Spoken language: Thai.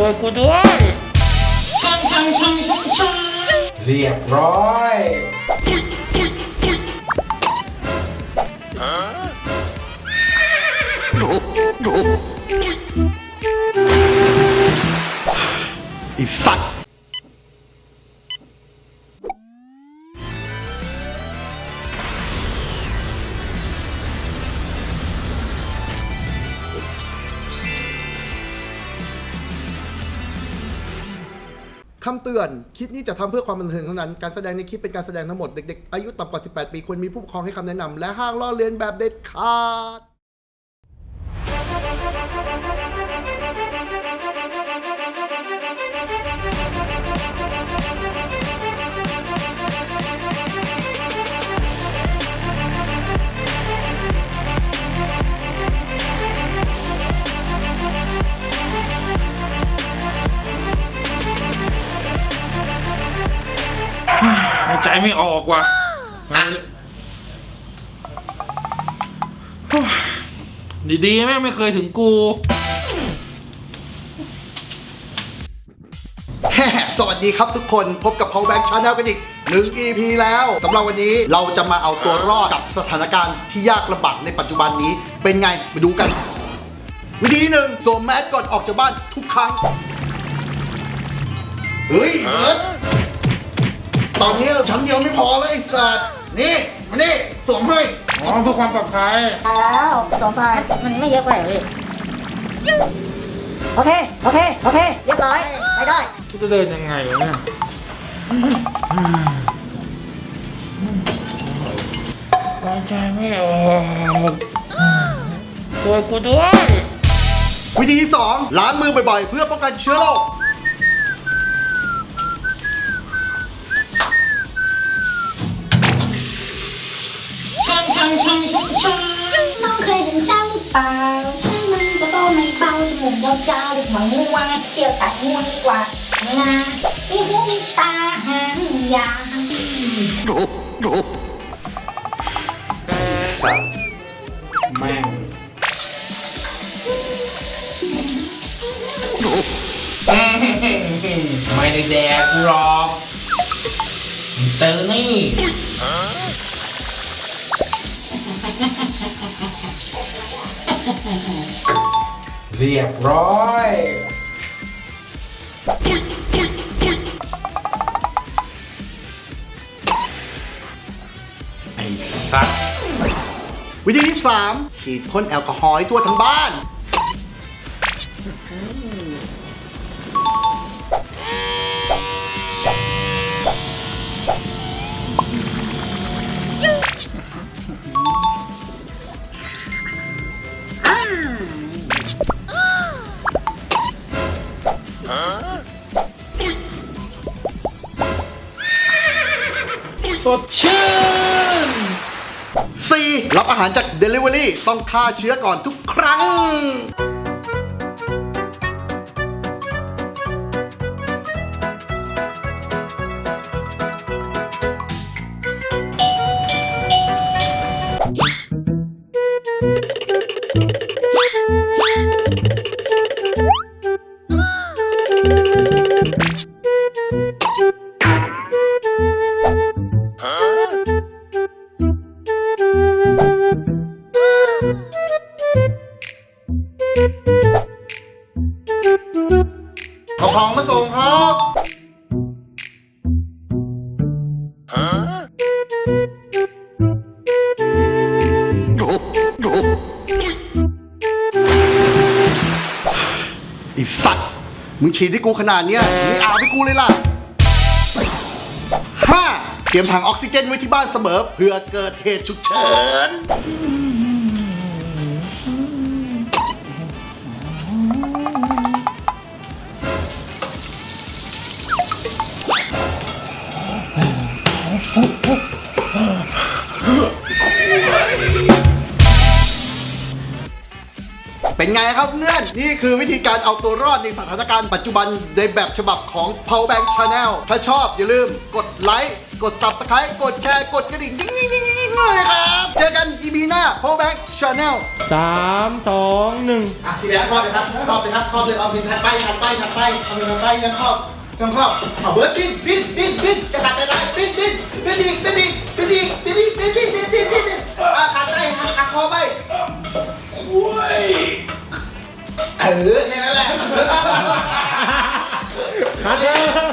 ช่วยกูด้วยช่างช่างช่างช่างช่างเรียบร้อยไอ้สัตว์ คำเตือน คลิปนี้จะทำเพื่อความบันเทิงเท่านั้น การแสดงในคลิปเป็นการแสดงทั้งหมด เด็กๆ อายุต่ำกว่า 18 ปี ควรมีผู้ปกครองให้คำแนะนำและห้ามล้อเลียนแบบเด็ดขาด หายใจไม่ออกว่ะดีๆแม่งไม่เคยถึงกูสวัสดีครับทุกคนพบกับ Power Bank Channel กันอีกหนึ่ง EP แล้วสำหรับวันนี้เราจะมาเอาตัวรอดกับสถานการณ์ที่ยากลำบากในปัจจุบันนี้เป็นไงมาดูกัน วิธีที่หนึ่งสวมแมสก่อนออกจากบ้านทุกครั้ง เฮ้ยเบิร์ด ตอนนี้ชั้นเดียวไม่พอเลยไอ้สัตว์นี่มานี่สวมให้อ๋อเพื่อความปลอดภัยตายแล้วสองพันมันไม่เยอะไปเหรอพี่โอเค โอเค โอเค เรียบร้อย ไปได้ กูจะเดินยังไงวะเนี่ยหายใจไม่ออกช่วยกูด้วย วิธีที่สองล้างมือบ่อยๆ เพื่อป้องกันเชื้อโรค เป็นช่างหรือเปล่าช่างมันก็โตไม่เบาจมูกยาวๆเด็กหวังม่วงเชี่ยวตัดง่วงดีกว่านี่นะมีหูมีตาหางยาวสัตว์แม่งไม่ได้แดกกูหรอกเจอนี่ เรียบร้อยไอ้สัสวิธีที่สามฉีดพ่นแอลกอฮอล์ให้ทั่วทั้งบ้าน สดชื่น 4. รับอาหารจาก Delivery ต้องฆ่าเชื้อก่อนทุกครั้ง เอาของมาส่งครับไอ้สัตว์ มึงฉีดให้กูขนาดเนี้ยมึงอาบให้กูเลยล่ะ 5. เตรียมถังออกซิเจนไว้ที่บ้านเสมอ เพื่อเกิดเหตุฉุกเฉิน เป็นไงครับเพื่อนนี่คือวิธีการเอาตัวรอดในสถานการณ์ปัจจุบันในแบบฉบับของ Power Bank Channel ถ้าชอบอย่าลืมกดไลค์กด subscribe กดแชร์กดกระดิ่งดิ้งดิ้งดิ้งดิ้งเลยครับ เจอกัน EP หน้า Powerbank Channel สามสองหนึ่งอะพี่แบงค์ครอบเลยครับครอบเลยครับครอบเลยเอาสินถัดไปถัดไปถัดไปเอาสินถัดไปยังครอบยังครอบเอาเบิร์ดดิ้นดิ้นดิ้นดิ้นจะขาดใจได้ดิ้นดิ้นดิ้นอีกดิ้นอีกดิ้นอีกดิ้นอีกดิ้นดิ้นดิ้นดิ้นดิ้นดิ้นอะขาดใจหักหักคอไป คุยเออแค่นั้นแหละ คัดเลย